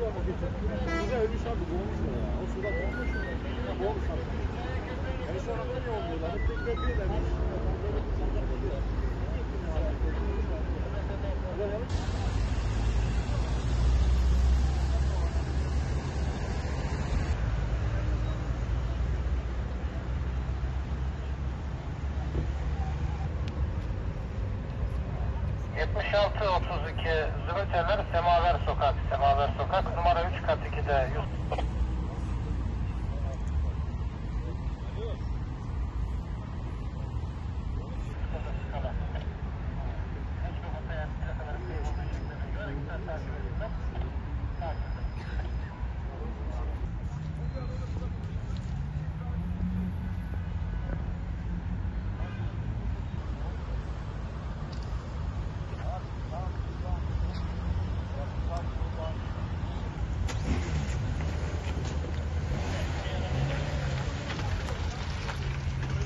Hastalıklı olmak için. Burada ölmüş abi boğulmuş ya. O suda boğulmuş mu? Boğulmuş abi. Yani sonra niye olmuyorlar? Hep bekliyorlar. 7632 Zümrüt Semaver Sokak, Semaver Sokak numara 3 kat 2'de 100.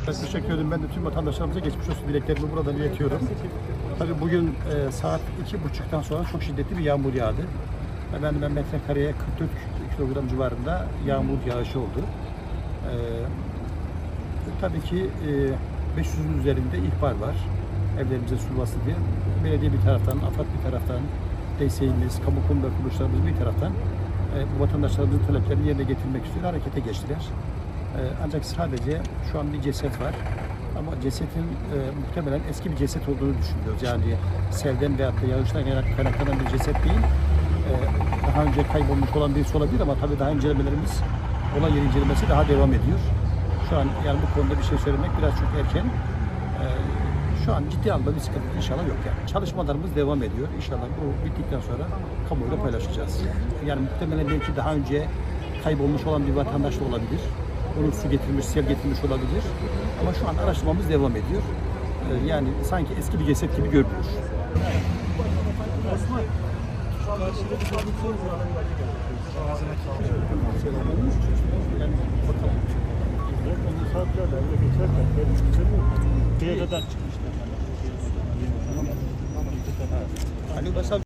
Teşekkür ederim. Ben de tüm vatandaşlarımıza geçmiş olsun dileklerimi buradan iletiyorum. Tabii bugün e, saat iki buçuktan sonra çok şiddetli bir yağmur yağdı. Hemen hemen metrekareye 44 kilogram civarında yağmur yağışı oldu. E, tabii ki e, 500'ün üzerinde ihbar var. Evlerimize su bastı diye. Belediye bir taraftan, AFAD bir taraftan, DSİ'miz, kamu kurum ve kuruluşlarımız bir taraftan e, bu vatandaşlarımızın taleplerini yerine getirmek istiyor. Harekete geçtiler. Ee, ancak sadece şu an bir ceset var. Ama cesetin e, muhtemelen eski bir ceset olduğunu düşünüyoruz. Yani selden veyahut da yağıştan kaynak- kaynaklanan bir ceset değil. Ee, daha önce kaybolmuş olan birisi olabilir ama tabii daha incelemelerimiz, olay yeri incelemesi daha devam ediyor. Şu an yani bu konuda bir şey söylemek biraz çok erken. Ee, şu an ciddi anlamda bir sıkıntı inşallah yok yani. Çalışmalarımız devam ediyor. İnşallah bu bittikten sonra kamuoyuyla paylaşacağız. Yani muhtemelen belki daha önce kaybolmuş olan bir vatandaş da olabilir. Onu su getirmiş, sel getirmiş olabilir. Ama şu an araştırmamız devam ediyor. Ee, yani sanki eski bir ceset gibi görünüyor. Yani bakalım. Onu saatlerle öyle geçerken benim çıkamıyorum. Şeye kadar çıkmışlar. Ali Basal